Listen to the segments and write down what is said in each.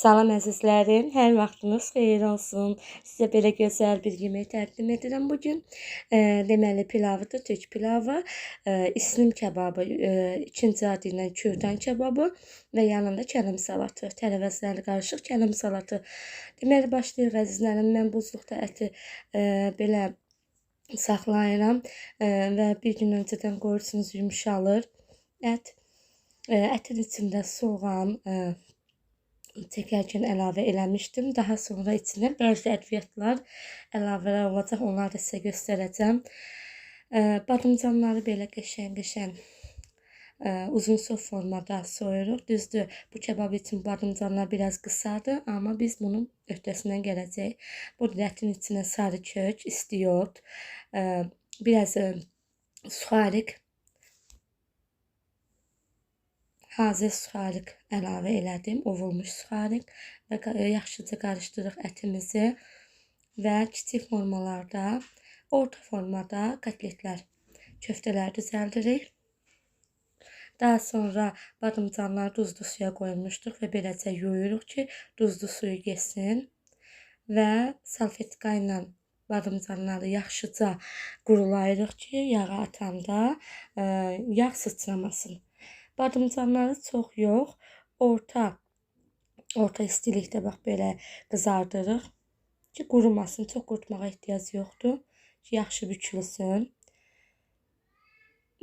Salam əzizlərim, hər vaxtınız xeyir olsun. Sizə belə gözəl bir yemək təqdim edirəm bu gün. E, deməli pilavıdır, türk pilavı, e, islim kebabı, e, ikinci adı ilə kürdan və yanında kələm salatı, tərəvəzlərlə qarışıq kələm salatı. Deməli başlayırıq əzizlərim. Mən buzluqda əti e, belə saxlayıram e, və bir gün öncədən qoyursunuz yumşalır ət. E, ətin içində soğan, e, çəkərkən əlavə eləmişdim. Daha sonra içinə bəzi ədviyyatlar əlavələr olacaq. Onları da sizə göstərəcəm. Badımcanları belə qəşəng-qəşəng uzun sov formada soyuruq. Düzdür, bu kebab üçün badımcanlar biraz qısadır, amma biz bunun öhdəsindən gələcəyik. Burada ətin içinə sarı kök, istiyot, biraz suxarik hazır suxarıq əlavə elədim, ovulmuş suxarıq və yaxşıca qarışdırırıq ətimizi və kiçik formalarda, orta formada kotletlər, köftələr düzəldirik. Daha sonra badımcanları duzlu suya qoymuşduq və beləcə yuyuruq ki, duzlu suyu getsin və salfetka ilə badımcanları yaxşıca qurulayırıq ki, yağa atanda ə, yağ sıçramasın. Badımcanları çox yox, orta orta istilikdə bax belə qızardırıq ki, qurumasın. Çox qurutmağa ehtiyac yoxdur ki, yaxşı bükülsün.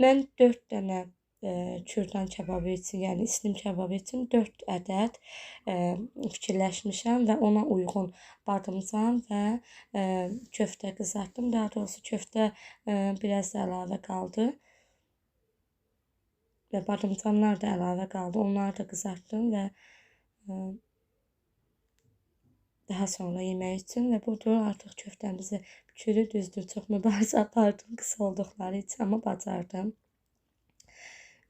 Mən 4 dənə e, kürdan kebabı üçün, yəni islim kebabı üçün 4 ədəd e, fikirləşmişəm və ona uyğun badımcan və e, köftə qızartdım. Daha doğrusu köftə e, biraz əlavə qaldı ve badımcanlar da əlavə qaldı. Onları da qızartdım və ə, e, daha sonra yemək üçün və budur artıq köftəmizi bükülü düzdür. Çox mübarizə apardım qısa olduqları üçün, amma bacardım.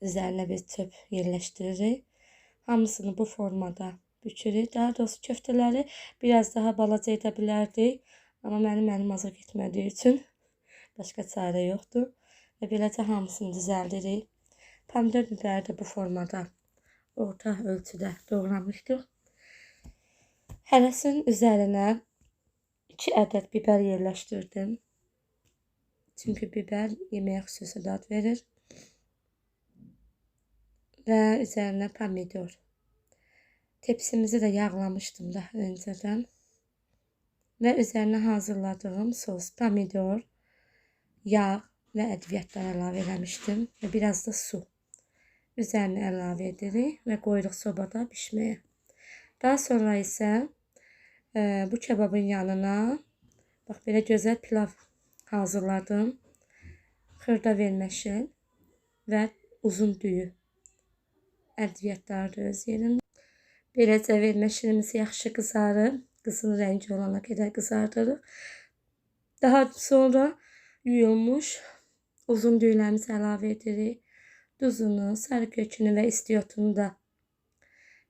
Üzərinə bir çöp yerləşdiririk. Hamısını bu formada bükürük. Daha doğrusu köftələri biraz daha balaca edə bilərdik. Amma mənim əlim aza getmədiyi üçün başqa çarə yoxdur. Və beləcə hamısını düzəldirik. Pomidor biberi de bu formada orta ölçüdə doğramışdıq. Hərəsinin üzərinə 2 ədəd biber yerləşdirdim. Çünki biber yeməyə xüsusi dad verir. Və üzərinə pomidor. Tepsimizi də yağlamışdım daha öncədən. Və üzərinə hazırladığım sos, pomidor, yağ və ədviyyatlar əlavə eləmişdim və biraz da su. Üzerine əlavə edirik və qoyuruq sobada pişməyə. Daha sonra isə e, bu kebabın yanına bax belə gözəl pilav hazırladım. Xırda verməşin və uzun düyü. Ədviyyatlar da öz yerində. Beləcə verməşinimiz yaxşı qızarır. Qızıl rəngi olana qədər qızardırıq. Daha sonra yuyulmuş uzun düyülərimizi əlavə edirik duzunu, sarı kökünü və istiyotunu da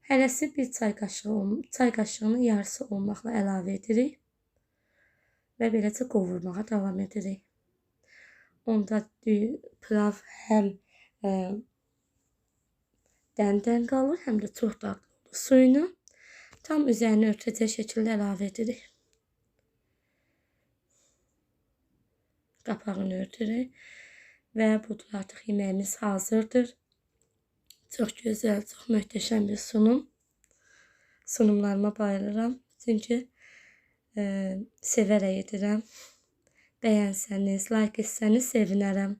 hərəsi bir çay qaşığı, çay qaşığının yarısı olmaqla əlavə edirik və beləcə qovurmağa davam edirik. Onda pilav həm ə, e, dən-dən qalır, həm də çox dadlı olur. Suyunu tam üzərinə örtəcək şəkildə əlavə edirik. Qapağını örtürük. Ve budur artıq yeməyimiz hazırdır. Çox gözəl, çox möhtəşəm bir sunum. Sunumlarıma bayılıram. Çünki e, sevərək edirəm. Bəyənsəniz, like etsəniz sevinərəm.